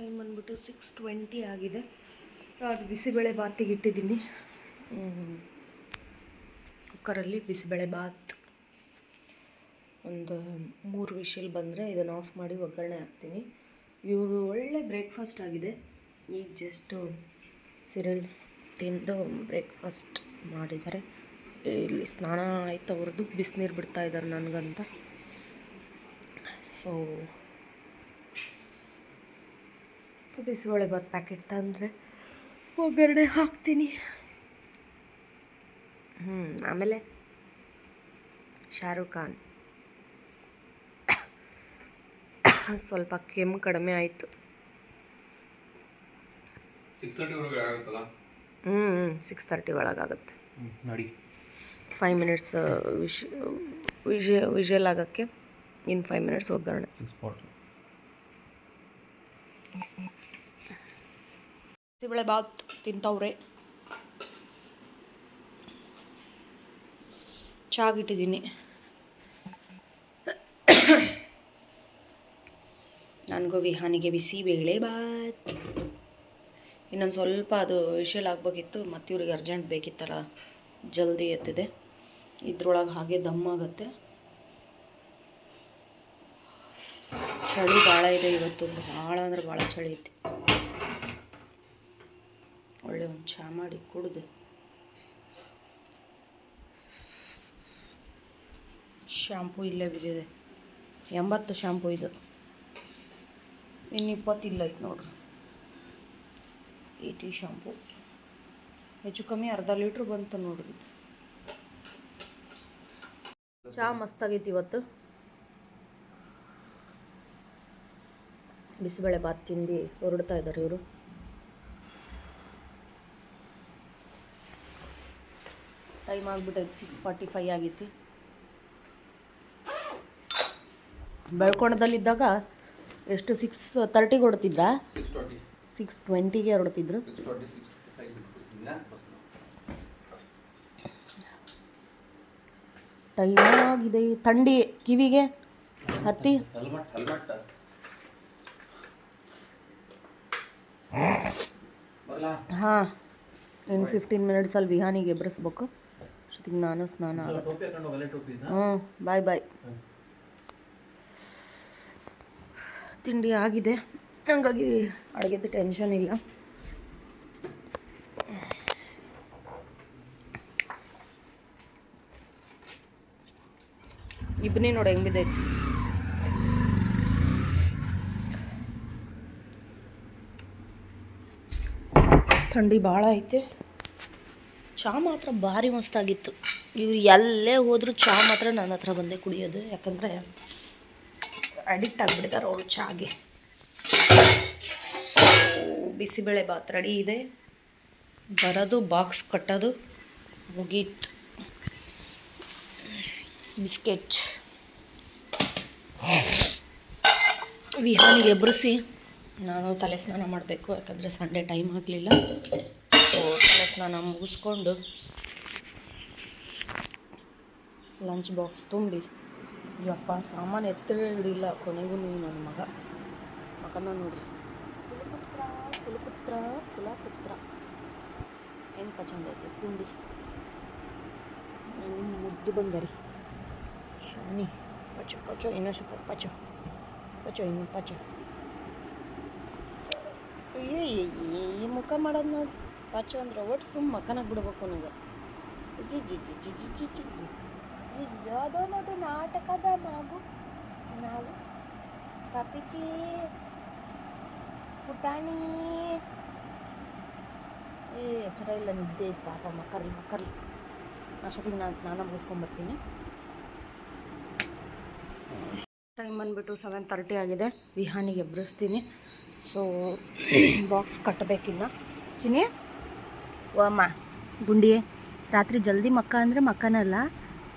Time ಬಂದ್ಬಿಟ್ಟು six twenty ಆಗಿದೆ. ಅದು ಬಿಸಿಬೇಳೆ ಬಾತಿಗೆ ಇಟ್ಟಿದ್ದೀನಿ. ಕುಕ್ಕರಲ್ಲಿ ಬಿಸಿಬೇಳೆ ಬಾತ್. ಒಂದು ಮೂರು ವಿಷಲ್ ಬಂದರೆ ಇದನ್ನು ಆಫ್ ಮಾಡಿ ಒಗ್ಗರಣೆ ಹಾಕ್ತೀನಿ. ಇವರು ಒಳ್ಳೆ ಬ್ರೇಕ್ಫಾಸ್ಟ್ ಆಗಿದೆ. ಈಗ ಜಸ್ಟು ಸಿರಿಯಲ್ಸ್ ತಿಂದು ಬ್ರೇಕ್ಫಾಸ್ಟ್ ಮಾಡಿದ್ದಾರೆ. ಇಲ್ಲಿ ಸ್ನಾನ ಆಯ್ತು, ಅವ್ರದ್ದು ಬಿಸಿನೀರು ಬಿಡ್ತಾ ಇದ್ದಾರೆ ನನಗಂತ. ಸೊ ಬಿಸಿಬೇಳೆ ಬಾತ್ ಪ್ಯಾಕೆಟ್ ತಂದರೆ ಒಗ್ಗರಣೆ ಹಾಕ್ತೀನಿ. ಹ್ಞೂ ಆಮೇಲೆ ಶಾರುಖ್ ಖಾನ್. ಸ್ವಲ್ಪ ಕೆಮ್ಮು ಕಡಿಮೆ ಆಯಿತು. ಹ್ಞೂ ಸಿಕ್ಸ್ ತರ್ಟಿ ಒಳಗಾಗುತ್ತೆ ನೋಡಿ. ಫೈವ್ ಮಿನಿಟ್ಸ್ ವಿಶ್ ವಿಷ ವಿಷಲ್ ಆಗೋಕ್ಕೆ ಇನ್ ಫೈವ್ ಮಿನಿಟ್ಸ್ ಒಗ್ಗರಣೆ. ಸಿಕ್ಸ್ ಫಾರ್ಟಿ ಬಿಸಿಬೇಳೆ ಬಾತ್ ತಿಂತವ್ರೆ ಚಾಗಿಟ್ಟಿದ್ದೀನಿ ನನಗೂ ವಿಹಾನಿಗೆ ಬಿಸಿಬೇಳೆ ಬಾತ್ ಇನ್ನೊಂದು ಸ್ವಲ್ಪ ಅದು ವಿಷಲ್ ಆಗ್ಬೇಕಿತ್ತು, ಮತ್ತು ಇವ್ರಿಗೆ ಅರ್ಜೆಂಟ್ ಬೇಕಿತ್ತಲ್ಲ, ಜಲ್ದಿ ಎತ್ತಿದೆ. ಇದ್ರೊಳಗೆ ಹಾಗೆ ದಮ್ ಆಗುತ್ತೆ. ಚಳಿ ಭಾಳ ಇದೆ ಇವತ್ತು ಭಾಳ ಅಂದ್ರೆ ಭಾಳ ಚಳಿ ಐತಿ. ಒಳ್ಳೆ ಒಂದು ಚಹಾ ಮಾಡಿ ಕುಡಿದೆ. ಶ್ಯಾಂಪು ಇಲ್ಲೇ ಬಿದ್ದಿದೆ. ಎಂಬತ್ತು ಶ್ಯಾಂಪು ಇದು. ಇನ್ನು ಇಪ್ಪತ್ತಿಲ್ಲ ಐತೆ ನೋಡ್ರಿ. ಈ ಟೀ ಶಾಂಪು ಹೆಚ್ಚು ಕಮ್ಮಿ ಅರ್ಧ ಲೀಟ್ರ್ ಬಂತು ನೋಡ್ರಿ. ಚಹಾ ಮಸ್ತಾಗೈತಿ ಇವತ್ತು. ಬಿಸಿಬೇಳೆ ಬಾತ್ ತಿಂದು ಹೊರಡ್ತಾ ಇದ್ದಾರೆ ಇವರು. ಟೈಮ್ ಆಗಿಬಿಟ್ಟೈತೆ ಸಿಕ್ಸ್ ಫಾರ್ಟಿ ಫೈ ಆಗಿತ್ತು. ಬೆಳ್ಕೊಣದಲ್ಲಿದ್ದಾಗ ಎಷ್ಟು ಸಿಕ್ಸ್ ತರ್ಟಿಗೆ ಹೊಡ್ತಿದ್ದ ಸಿಕ್ಸ್ ಟ್ವೆಂಟಿ ಸಿಕ್ಸ್ ಟ್ವೆಂಟಿಗೆ ಹೊಡ್ತಿದ್ರು ಟೈಮ್ ಆಗಿದೆ. ಥಂಡಿ ಕಿವಿಗೆ? ಹತ್ತಿ? ಹಾಂ ಇನ್ನು ಫಿಫ್ಟೀನ್ ಮಿನಿಟ್ಸಲ್ಲಿ ವಿಹಾನಿಗೆ ಎಬ್ಬರಿಸ್ಬೇಕು ಅಷ್ಟೊತ್ತಿಗೆ ನಾನು ಸ್ನಾನ ಹ್ಞೂ ಬಾಯ್ ಬಾಯ್. ತಿಂಡಿ ಆಗಿದೆ. ಹಂಗಾಗಿ ಅಡುಗೆದು ಟೆನ್ಷನ್ ಇಲ್ಲ. ಇಬ್ಬನಿ ನೋಡಿ ಹೆಂಗಿದೆ? ಥಂಡಿ ಭಾಳ ಐತೆ. ಚಹಾ ಮಾತ್ರ ಭಾರಿ ಮಸ್ತಾಗಿತ್ತು. ಇವ್ರು ಎಲ್ಲೇ ಹೋದರೂ ಚಹಾ ಮಾತ್ರ ನನ್ನ ಹತ್ರ ಬಂದೇ ಕುಡಿಯೋದು. ಯಾಕಂದರೆ ಅಡಿಕ್ಟ್ ಆಗಿಬಿಡ್ತಾರೆ ಅವರು ಚಹಾಗೆ ಬಿಸಿಬೇಳೆ ಬಾತ್ ರೆಡಿ ಇದೆ. ಬರೋದು ಬಾಕ್ಸ್ ಕಟ್ಟೋದು. ಮುಗೀತು. ಬಿಸ್ಕೆಟ್. ವಿಹಾನಿಗೆ ಎಬ್ಬರಿಸಿ ನಾನು ತಲೆ ಸ್ನಾನ ಮಾಡಬೇಕು. ಯಾಕಂದರೆ ಸಂಡೇ ಟೈಮ್ ಆಗಲಿಲ್ಲ. ಸ್ನಾನ ಮುಗಿಸ್ಕೊಂಡು ಲಂಚ್ ಬಾಕ್ಸ್ ತುಂಬಿ. ಯಪ್ಪ, ಸಾಮಾನು ಎತ್ತಲೇ ಹಿಡಿಲ್ಲ ಕೊನೆಗೂ ನನ್ನ ಮಗ. ಮಗನ ನೋಡ್ರಿ. ಕುಲಪುತ್ರ ಕುಲಪುತ್ರ ಕುಲಪುತ್ರ. ಏನು ಪಚಂದ ಐತೆ? ಕುಂಡಿ ಮುದ್ದು ಬಂದರಿ ಶಾನಿ ಪಚ ಪಚ, ಇನ್ನೂ ಸ್ವಲ್ಪ ಪಚ. ಪಚ, ಇನ್ನು ಪಚ. ಏ ಮುಖ ಮಾಡೋದು ನೋಡಿ ಪಚ ಅಂದ್ರೆ ಒಟ್ಟು ಸುಮ್ಮ ಬಿಡ್ಬೇಕು ನನಗೆ. ಜಿ ಜಿ ಜಿ ಜಿ ಜಿ ಜಿ ಜಿ ಜಿ ನಾಟಕದ ಮಗು, ನಾವು ಪಪಿಚಿ, ಪುಟಾಣಿ. ಏ, ಎಚ್ಚರ ಇಲ್ಲ, ನಿದ್ದೆ ಐತೆ ಪಾಪ ಮಕ್ಕರ್ಲಿ ಮಕ್ಕರ್ಲಿ ಅಷ್ಟೊತ್ತಿಗೆ ನಾನು ಸ್ನಾನ ಮುಗಿಸ್ಕೊಂಬರ್ತೀನಿ. ಟೈಮ್ ಬಂದುಬಿಟ್ಟು ಸೆವೆನ್ ತರ್ಟಿ ಆಗಿದೆ. ವಿಹಾನಿಗೆ ಎಬ್ಬರಿಸ್ತೀನಿ ಸೊ ಬಾಕ್ಸ್ ಕಟ್ಟಬೇಕಿನ್ನ ಚಿನಿ ವಮ್ಮ ಗುಂಡಿ ರಾತ್ರಿ ಜಲ್ದಿ ಮಕ್ಕ ಅಂದರೆ ಮಕ್ಕನಲ್ಲ.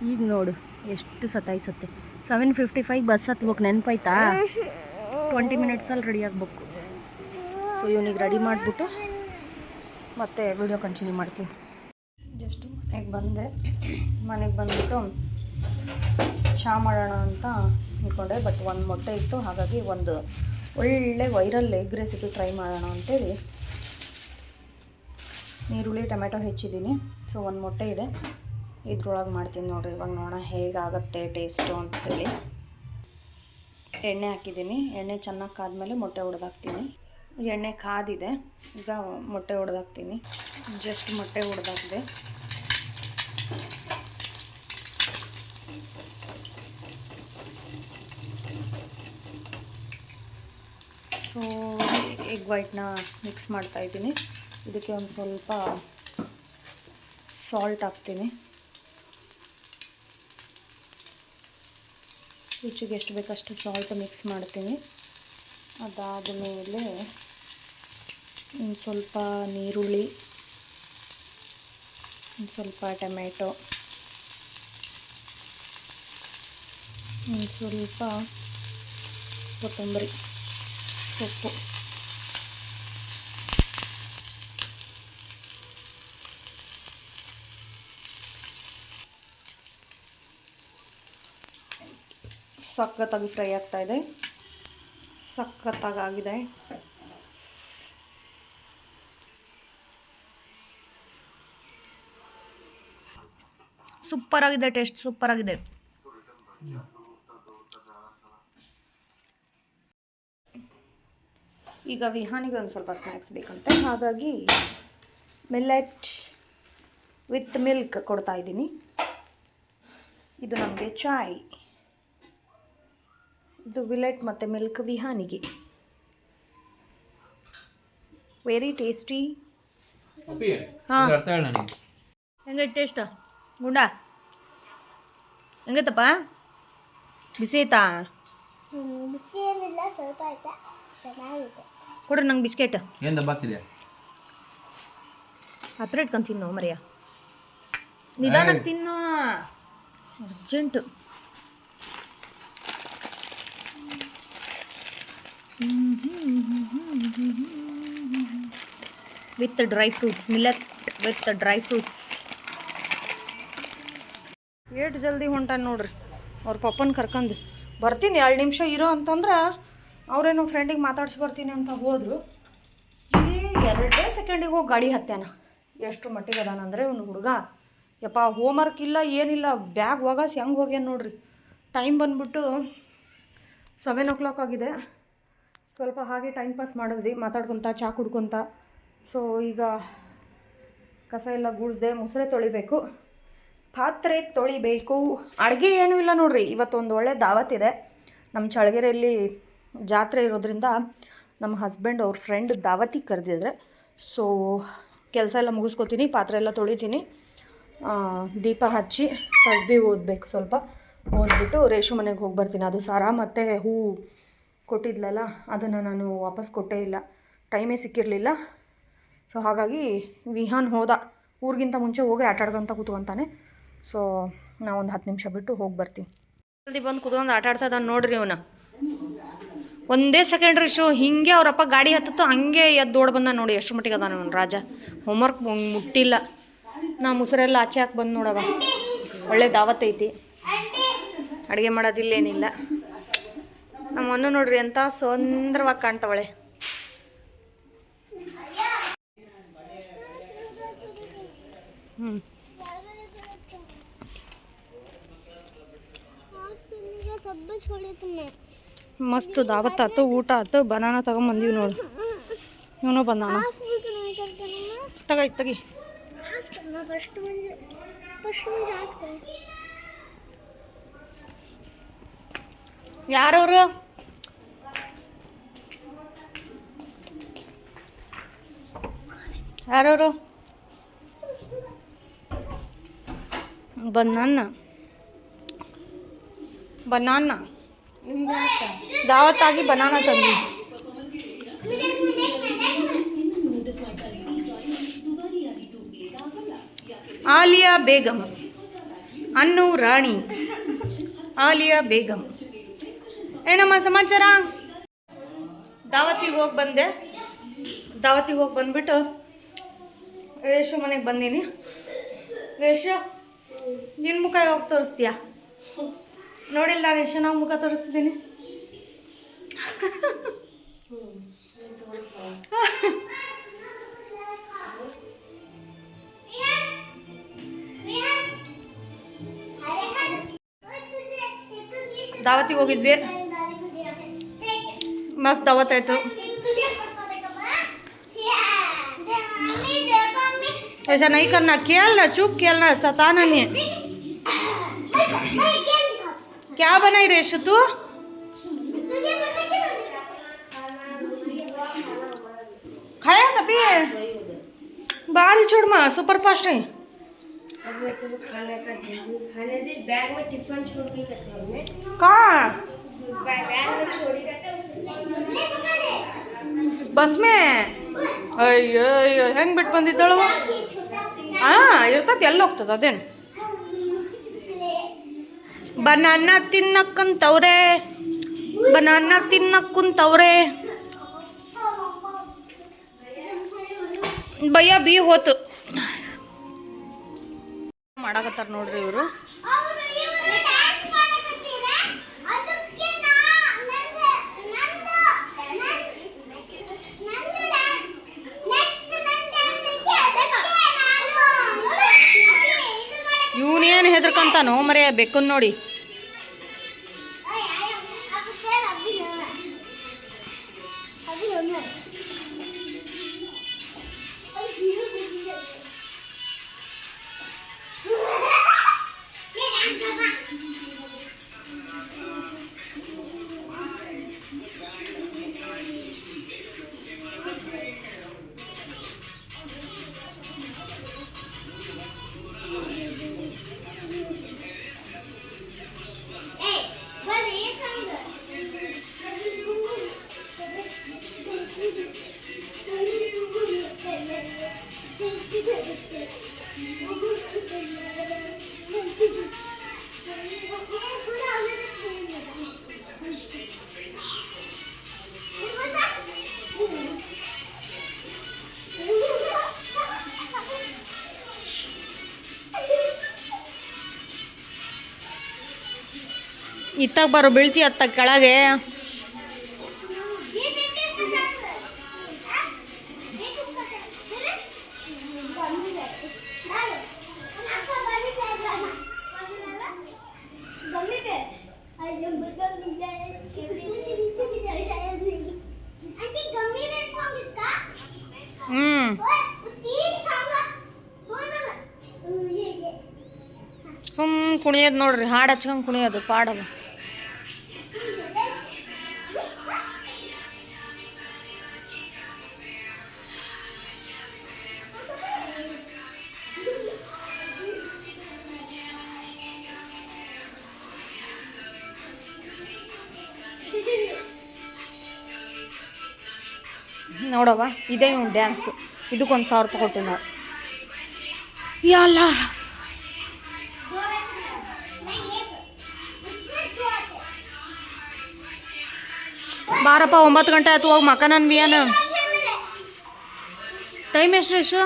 ಈಗ ನೋಡು, ಎಷ್ಟು ಸತಾಯಿಸುತ್ತೆ. ಸೆವೆನ್ ಫಿಫ್ಟಿ ಫೈವ್ ಬಸ್ ಹತ್ಬೇಕು, ನೆನಪಾಯ್ತಾ? ಟ್ವೆಂಟಿ ಮಿನಿಟ್ಸಲ್ಲಿ ರೆಡಿ ಆಗಬೇಕು. ಸೊ ಇವನಿಗೆ ರೆಡಿ ಮಾಡಿಬಿಟ್ಟು ಮತ್ತೆ ವಿಡಿಯೋ ಕಂಟಿನ್ಯೂ ಮಾಡ್ತೀನಿ. ಜಸ್ಟ್ ಮನೆಗೆ ಬಂದೆ. ಮನೆಗೆ ಬಂದುಬಿಟ್ಟು ಚಹಾ ಮಾಡೋಣ ಅಂತ ಅಂದ್ಕೊಂಡೆ ಬಟ್ ಒಂದು ಮೊಟ್ಟೆ ಇತ್ತು. ಹಾಗಾಗಿ ಒಂದು ಒಳ್ಳೆ ವೈರಲ್ ಎಗ್ ರೆಸಿಪಿ ಟ್ರೈ ಮಾಡೋಣ ಅಂತೇಳಿ. ಈರುಳ್ಳಿ, ಟೊಮೆಟೊ ಹೆಚ್ಚಿದ್ದೀನಿ. ಸೊ ಒಂದು ಮೊಟ್ಟೆ ಇದೆ. ಇದ್ರೊಳಗೆ ಮಾಡ್ತೀನಿ ನೋಡಿರಿ. ಇವಾಗ ನೋಡೋಣ ಹೇಗಾಗತ್ತೆ ಟೇಸ್ಟು ಅಂತೇಳಿ. ಎಣ್ಣೆ ಹಾಕಿದ್ದೀನಿ. ಎಣ್ಣೆ ಚೆನ್ನಾಗಿ ಕಾದ್ಮೇಲೆ ಮೊಟ್ಟೆ ಹೊಡೆದಾಕ್ತೀನಿ ಎಣ್ಣೆ ಕಾದಿದೆ. ಈಗ ಮೊಟ್ಟೆ ಹೊಡೆದಾಕ್ತೀನಿ ಜಸ್ಟ್ ಮೊಟ್ಟೆ ಹೊಡೆದಾಕಿದೆ ಸೊ ಎಗ್ ವೈಟ್ನ ಮಿಕ್ಸ್ ಮಾಡ್ತಾ ಇದ್ದೀನಿ. ಇದಕ್ಕೆ ಒಂದು ಸ್ವಲ್ಪ ಸಾಲ್ಟ್ ಹಾಕ್ತೀನಿ. ರುಚಿಗೆ ಎಷ್ಟು ಬೇಕಷ್ಟು ಸಾಲ್ಟ್ ಮಿಕ್ಸ್ ಮಾಡ್ತೀನಿ. ಅದಾದ ಮೇಲೆ ಒಂದು ಸ್ವಲ್ಪ ನೀರುಳ್ಳಿ, ಒಂದು ಸ್ವಲ್ಪ ಟೊಮೆಟೊ, ಒಂದು ಸ್ವಲ್ಪ ಕೊತ್ತಂಬರಿ ಸೊಪ್ಪು. ಸಖತ್ತಾಗಿ ಫ್ರೈ ಆಗ್ತಾ ಇದೆ. ಸಖತ್ತಾಗಿದೆ ಸೂಪರ್ ಆಗಿದೆ ಟೇಸ್ಟ್ ಸೂಪರ್ ಆಗಿದೆ ಈಗ ವಿಹಾನಿಗೆ ಒಂದು ಸ್ವಲ್ಪ ಸ್ನ್ಯಾಕ್ಸ್ ಬೇಕಂತೆ. ಹಾಗಾಗಿ ಮಿಲ್ಲೆಟ್ ವಿತ್ ಮಿಲ್ಕ್ ಕೊಡ್ತಾ ಇದ್ದೀನಿ. ಇದು ನಮಗೆ ಚಾಯ್. ಇದು ವಿಲೆಟ್ ಮತ್ತು ಮಿಲ್ಕ್ ವಿಹಾನಿಗೆ. ವೆರಿ ಟೇಸ್ಟಿ ಹಾಂ. ಹೆಂಗೈತೆ ಟೇಸ್ಟ್ ಗುಂಡ. ಹೆಂಗೈತಪ್ಪ? ಬಿಸಿ ಐತಾ ಬಿಸಿ ಏನಿಲ್ಲ ಸ್ವಲ್ಪ ಆಯ್ತಾ? ಚೆನ್ನಾಗಿದೆ. ಕೊಡ್ರಿ ನಂಗೆ ಬಿಸ್ಕೆಟ್. ಏನು ದಬ್ಬಾಕಿದೆ ಹತ್ರ ಇಟ್ಕೊಂಡು ತಿನ್ನು ಮರಿಯ. ನಿಧಾನಕ್ಕೆ ತಿನ್ನು. Urgent with dry fruits millet with dry fruits ate ಜಲ್ದಿ ಹೊಂಟಾನ ನೋಡ್ರಿ. ಅವ್ರ ಪಪ್ಪನ ಕರ್ಕಂದು ಬರ್ತೀನಿ ಎರಡು ನಿಮಿಷ ಇರೋ ಅಂತಂದ್ರೆ ಅವ್ರೇನೋ ಫ್ರೆಂಡಿಗೆ ಮಾತಾಡ್ಸಿ ಬರ್ತೀನಿ ಅಂತ ಹೋದರು. ಜೀ ಎರಡೇ ಸೆಕೆಂಡಿಗೆ ಹೋಗಿ ಗಾಡಿ ಹತ್ಯಾನ. ಎಷ್ಟು ಮಟ್ಟಿಗೆ ಅದಾನಂದರೆ ಇವನು ಹುಡುಗ, ಯಪ್ಪ ಹೋಮ್ವರ್ಕ್ ಇಲ್ಲ, ಏನಿಲ್ಲ ಬ್ಯಾಗ್ ಹೋಗಾಸ್ ಹೆಂಗೆ ಹೋಗ್ಯಾನ ನೋಡ್ರಿ. ಟೈಮ್ ಬಂದ್ಬಿಟ್ಟು ಸೆವೆನ್ ಓ ಕ್ಲಾಕ್ ಆಗಿದೆ. ಸ್ವಲ್ಪ ಹಾಗೆ ಟೈಮ್ ಪಾಸ್ ಮಾಡಿದ್ವಿ ಮಾತಾಡ್ಕೊತ, ಚಾ ಕುಡ್ಕೊತ. ಸೊ ಈಗ ಕಸ ಎಲ್ಲ ಗುಡಿಸ್ದೆ, ಮೊಸರೆ ತೊಳಿಬೇಕು. ಪಾತ್ರೆ ತೊಳಿಬೇಕು. ಅಡುಗೆ ಏನೂ ಇಲ್ಲ ನೋಡ್ರಿ, ಇವತ್ತೊಂದು ಒಳ್ಳೆ ದಾವತ್ ಇದೆ. ನಮ್ಮ ಚಳಗೆರೆಯಲ್ಲಿ ಜಾತ್ರೆ ಇರೋದ್ರಿಂದ ನಮ್ಮ ಹಸ್ಬೆಂಡ್ ಅವ್ರ ಫ್ರೆಂಡ್ ದಾವತಿಗೆ ಕರೆದಿದ್ರೆ ಸೊ ಕೆಲಸ ಎಲ್ಲ ಮುಗಿಸ್ಕೊತೀನಿ, ಪಾತ್ರೆ ಎಲ್ಲ ತೊಳಿತೀನಿ. ದೀಪ ಹಚ್ಚಿ ತಸ್ಬಿ ಓದಬೇಕು ಸ್ವಲ್ಪ. ಓದ್ಬಿಟ್ಟು ರೇಷು ಮನೆಗೆ ಹೋಗಿ ಬರ್ತೀನಿ. ಅದು ಸಾರ ಮತ್ತು ಹೂ ಕೊಟ್ಟಿದ್ಲಲ್ಲ, ಅದನ್ನು ನಾನು ವಾಪಸ್ ಕೊಟ್ಟೇ ಇಲ್ಲ. ಟೈಮೇ ಸಿಕ್ಕಿರಲಿಲ್ಲ. ಸೊ ಹಾಗಾಗಿ ವಿಹಾನ್ ಹೋದ. ಊರಿಗಿಂತ ಮುಂಚೆ ಹೋಗಿ ಆಟ ಆಡ್ಕೊಂತ ಕೂತ್ಕೊಂತಾನೆ ಸೊ ನಾ ಒಂದು ಹತ್ತು ನಿಮಿಷ ಬಿಟ್ಟು ಹೋಗಿ ಬರ್ತೀನಿ ಜಲ್ದಿ ಬಂದು ಕೂತ್ಕೊಂಡು ಆಟ ಆಡ್ತಾ ಇದ್ದಾನೆ ನೋಡ್ರಿ ಅವನ ಒಂದೇ ಸೆಕೆಂಡ್ ಶೋ. ಹಿಂಗೆ ಅವರಪ್ಪ ಗಾಡಿ ಹತ್ತಿತ್ತು, ಹಂಗೆ ಎದ್ದು ಓಡ್ ಬಂದ ನೋಡಿ ಎಷ್ಟು ಮಟ್ಟಿಗೆ ಅದಾನ ಅವನು ರಾಜ. ಹೋಮ್ವರ್ಕ್ ಮುಟ್ಟಿಲ್ಲ. ನಾ ಮುಸುರೆಲ್ಲ ಆಚೆ ಹಾಕಿ ಬಂದು ನೋಡವ ಒಳ್ಳೆ ದಾವತ್ ಐತಿ. ಅಡುಗೆ ಮಾಡೋದಿಲ್ಲ ಏನಿಲ್ಲ ನಮ್ಮ ಅನ್ನು ನೋಡ್ರಿ ಎಂತ ಸುಂದರವಾಗಿ ಕಾಣ್ತಾವಳೆ. ಮಸ್ತ್ ದಾವತ್ ಆತು, ಊಟ ಆತು ಬನಾನ ತಗೊಂಬಂದೀವಿ ನೋಡು. ಇವನು ಬಂದಾನ. ತಗೈ ತಗಿ. ಯಾರವರು? ಯಾರವರು? ಬನಾನ ಬನಾನಾ ದಾವತ್ತಾಗಿ ಬನಾನಾ ತಂದಿ. ಆಲಿಯಾ ಬೇಗಂ. ಅನ್ನು ರಾಣಿ. ಆಲಿಯಾ ಬೇಗಂ. ಏನಮ್ಮ ಸಮಾಚಾರ? ದಾವತಿಗೆ ಹೋಗಿ ಬಂದೆ. ದಾವತಿಗೆ ಹೋಗಿ ಬಂದ್ಬಿಟ್ಟು ರೇಷು ಮನೆಗೆ ಬಂದೀನಿ. ರೇಷು ನಿನ್ನ ಮುಖ ಯಾವಾಗ ತೋರಿಸ್ತೀಯ? ನೋಡಿಲ್ಲ ರೇಷು ನಾವು ಮುಖ ತೋರಿಸ್ತಿದ್ದೀನಿ ದಾವತಿಗೆ ಹೋಗಿದ್ವಿ. ಮಸ್ತ್ ದಾವತ್ ಆಯಿತು. ऐसा नहीं करना खेलना चुप खेलना सताना नहीं क्या बनाई रेशु तू खाया था भी बाहर ही छोड़ माँ सुपर फास्ट है अब मैं तुम्हें खाना का जल्दी खाने दे बैग में टिफिन छोड़ के करता हूँ मैं कहाँ बैग में छोड़ के करता हूँ ಬಸ್ ಮೇ ಅಯ್ಯೋ ಅಯ್ಯೋ ಹೆಂಗೆ ಬಿಟ್ಟು ಬಂದಿದ್ದಳು ಎಲ್ಲ ಎಲ್ಲಿ ಹೋಗ್ತದ ಅದೇನು? ಬನಾನ ತಿನ್ನಕ್ಕಂತವ್ರೆ. ಬನಾನ ತಿನ್ನಕ್ಕಂತವ್ರೆ. ಭಯ ಬಿ ಹೋತು. ಮಾಡಾಕತ್ತಾರ ನೋಡ್ರಿ ಇವರು. ಹೆದರ್ಕಂತಾನೋ ಮರೆಯ ಬೆಕ್ಕನ್ ನೋಡಿ. ಇತ್ತಾಗ ಬರೋ ಬೀಳ್ತಿ ಅತ್ತ ಕೆಳಗೆ. ಸುಮ್ ಕುಣಿಯೋದು ನೋಡ್ರಿ ಹಾಡು ಹಚ್ಕೊಂಡು ಕುಣಿಯೋದು ಪಾಡದ. ನೋಡವ್ವ? ಇದೇ ಒಂದು ಡ್ಯಾನ್ಸು ಇದಕ್ಕೊಂದು ಸಾವಿರ ರೂಪಾಯಿ ಕೊಟ್ಟು ನಾವು ಯಲ್ಲ ಬಾರಪ್ಪ, ಒಂಬತ್ತು ಗಂಟೆ ಆಯ್ತು, ಹೋಗಿ ಮಕ್ಕ ನನ್ ಬಿಯಾನ. ಟೈಮ್ ಎಷ್ಟು ಎಷ್ಟು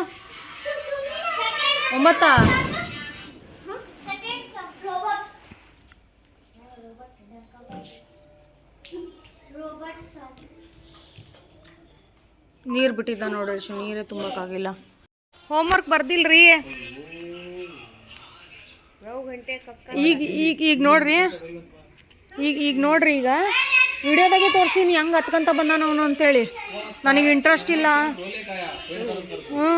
ಒಂಬತ್ತಾ? ನೀರು ಬಿಟ್ಟಿದ್ದ ನೋಡ್ರಿ ಶು ನೀರೇ ತುಂಬಕ್ಕಾಗಿಲ್ಲ ಹೋಮ್ವರ್ಕ್ ಬರ್ದಿಲ್ರಿ. ಈಗ ಈಗ ಈಗ ನೋಡ್ರಿ. ಈಗ ಈಗ ನೋಡ್ರಿ ಈಗ. ವಿಡಿಯೋದಾಗೆ ತೋರಿಸೀನಿ ಹೆಂಗೆ ಹತ್ಕೊಂತ ಬಂದಾನ ಅವನು ಅಂತೇಳಿ. ನನಗೆ ಇಂಟ್ರೆಸ್ಟ್ ಇಲ್ಲ. ಹ್ಞೂ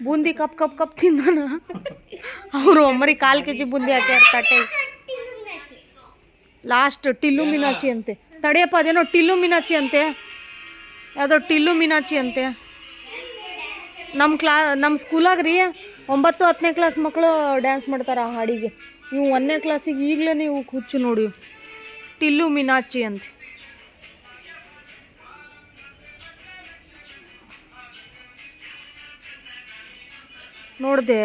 ಬೂಂದಿ ಕಪ್ ಕಪ್ ಕಪ್ ತಿಂದಾನ. ಅವರು ಒಮ್ಮರಿ ಕಾಲು ಕೆ ಜಿ ಬೂಂದಿ ಹಾಕ್ಯಾರ ತಟ್ಟೆ. ಲಾಸ್ಟ್ ಟಿಲ್ಲು ಮೀನಾಚಿ ಅಂತೆ. ತಡೆಯಪ್ಪ ಅದೇನೋ ಟಿಲ್ಲು ಮೀನಾಚಿ ಅಂತೆ. ಯಾವುದೋ ಟಿಲ್ಲು ಮೀನಾಚಿ ಅಂತೆ ನಮ್ಮ ಕ್ಲಾ ನಮ್ಮ ಸ್ಕೂಲಾಗ ರೀ ಒಂಬತ್ತು ಹತ್ತನೇ ಕ್ಲಾಸ್ ಮಕ್ಕಳು ಡ್ಯಾನ್ಸ್ ಮಾಡ್ತಾರೆ ಆ ಹಾಡಿಗೆ ನೀವು ಒಂದನೇ ಕ್ಲಾಸಿಗೆ ಈಗಲೇ ನೀವು ಹುಚ್ಚು ನೋಡಿ ಟಿಲ್ಲು ಮೀನಾಚಿ ಅಂತ ನೋಡಿದೆ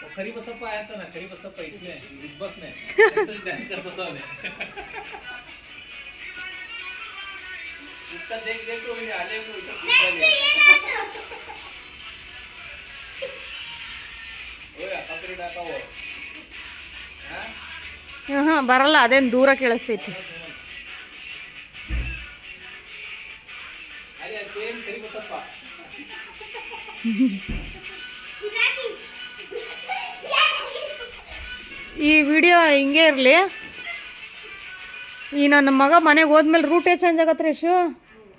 वो खरी बसप्पा आया था ना खरी बसप्पा इसमें बिग बॉस में ऐसे डांस करता था उन्हें उसका देख देख तो मुझे आले को सब सीखा गया ओए पकड़ी डाका वो हाँ ಹಾಂ ಬರಲ್ಲ ಅದೇನು ದೂರ ಕೇಳಿಸ್ತೈತಿ अरे सेम खरी बसप्पा ಈ ವಿಡಿಯೋ ಹಿಂಗೆ ಇರಲಿ ಈ ನನ್ನ ಮಗ ಮನೆಗೆ ಹೋದ್ಮೇಲೆ ರೂಟೇ ಚೇಂಜ್ ಆಗತ್ತೆ ಯಶು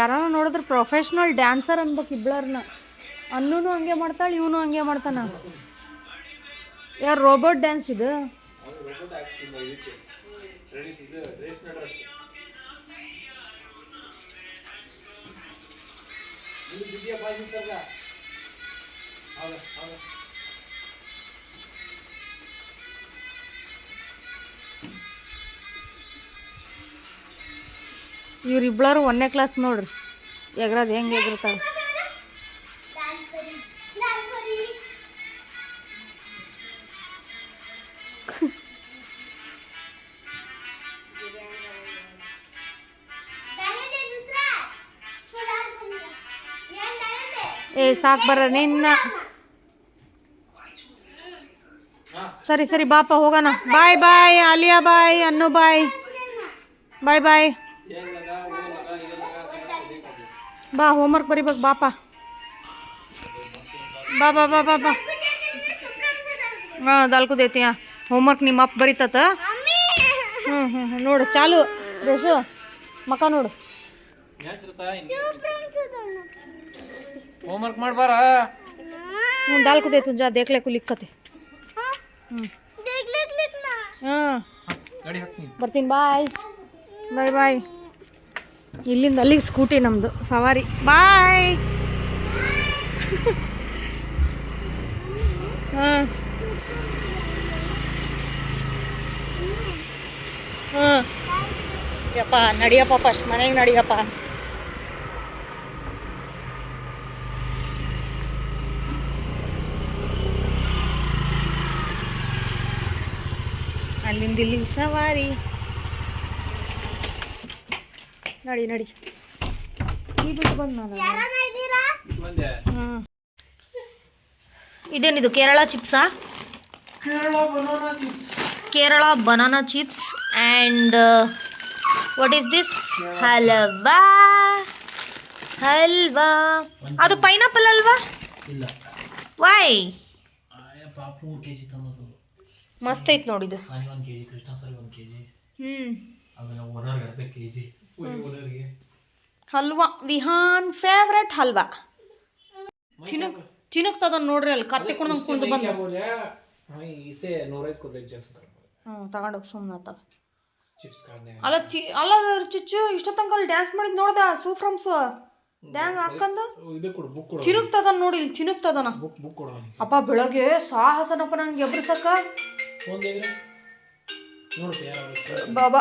ಯಾರನ್ನ ನೋಡಿದ್ರೆ ಪ್ರೊಫೆಷ್ನಲ್ ಡ್ಯಾನ್ಸರ್ ಅನ್ಬೇಕು ಇಬ್ಳರ್ನ. ಅನ್ನೂ ಹಂಗೆ ಮಾಡ್ತಾಳೆ, ಇವನು ಹಂಗೆ ಮಾಡ್ತಾನ. ಯಾರು ರೋಬೋಟ್ ಡ್ಯಾನ್ಸ್ ಇದು? ಇವ್ರಿಬ್ಳರು ಒಂದನೇ ಕ್ಲಾಸ್ ನೋಡ್ರಿ. ಎಗ್ರದ್ ಹೆಂಗೆ ಎಗ್ರತಾಳೆ ಏ, ಸಾಕು ಬರ್ರ ನಿನ್ನ ಸರಿ ಸರಿ, ಬಾಪ, ಹೋಗೋಣ. ಬಾಯ್ ಬಾಯ್ ಆಲಿಯಾ ಬಾಯ್, ಅನ್ನು ಬಾಯ್. ಬಾಯ್ ಬಾಯ್. बा होमवर्क बरी बग बापा. बा बा बा बा हाँ दाल को देती हाँ. होमवर्क नहीं माप बरी तत नोड़ चालू. देशो मका नोड़. होमवर्क मार बार. हाँ हम हम्म, दाल को देते हैं जा देख ले कुछ लिखते हाँ हम्म. देख ले लिखना हाँ. बर्तिन बाय. Bye bye. ಇಲ್ಲಿಂದ ಅಲ್ಲಿಗೆ ಸ್ಕೂಟಿ ನಮ್ಮದು ಸವಾರಿ. ಬಾಯ್ ಹಾಂ. ಹಾಂ. ಯಪ್ಪ, ನಡಿಯಪ್ಪ ಫಸ್ಟ್ ಮನೆಗೆ ನಡಿಯಪ್ಪ. ಅಲ್ಲಿಂದ ಇಲ್ಲಿಗೆ ಸವಾರಿ. ನಡಿ ನಡಿ. ಈ ಬಿಟ್ಟು ಬಂದ ನಾನು ಬಂದೆ. ಹ್ಞೂ ಇದೇನಿದು Kerala ಚಿಪ್ಸಾ? Kerala banana chips. Kerala banana chips and what is this halwa. Halwa. ಅದು ಪೈನಾಪಲ್ ಅಲ್ವಾ? ಇಲ್ಲ. ವೈ ಮಸ್ತ್ ಐತೆ ನೋಡಿದು ಹ್ಞೂ ಹಲ್ವಾ ವಿಹಾನ್ ಫೇವ್ರೆಟ್ ಹಲ್ವಾ? ಚಿನಕ್ ಚಿನಕ್ ತದ ನೋಡ್ರಿ ಅಲ್ಲಿ ಕತ್ತಿ ಕುಣ್ದಂಗೆ ಕುಂದು ಬಂದ. ಇಸೆ ಹ್ಞೂ ತಗೊಂಡೋಗಿ ಸುಮ್ಮನೆ ಅಲ್ಲ ಚಿ ಅಲ್ಲ ಚುಚ್ಚು ಇಷ್ಟೊತ್ತಂಕ ಅಲ್ಲಿ ಡ್ಯಾನ್ಸ್ ಮಾಡಿದ್ ನೋಡ್ದ ಸೂ ಫ್ರಮ್ಸ್ ಡ್ಯಾನ್ಸ್ ಹಾಕೊಂಡು ಚಿನುಕ್ತದ ನೋಡಿ ಇಲ್ಲಿ ಚಿನುಕ್ತದನ ಅಪ್ಪ ಬೆಳಗ್ಗೆ ಸಾಹಸನಪ್ಪ ನಂಗೆ ಎಬ್ರಿಸಕ್ಕ. ಬಾಬಾ.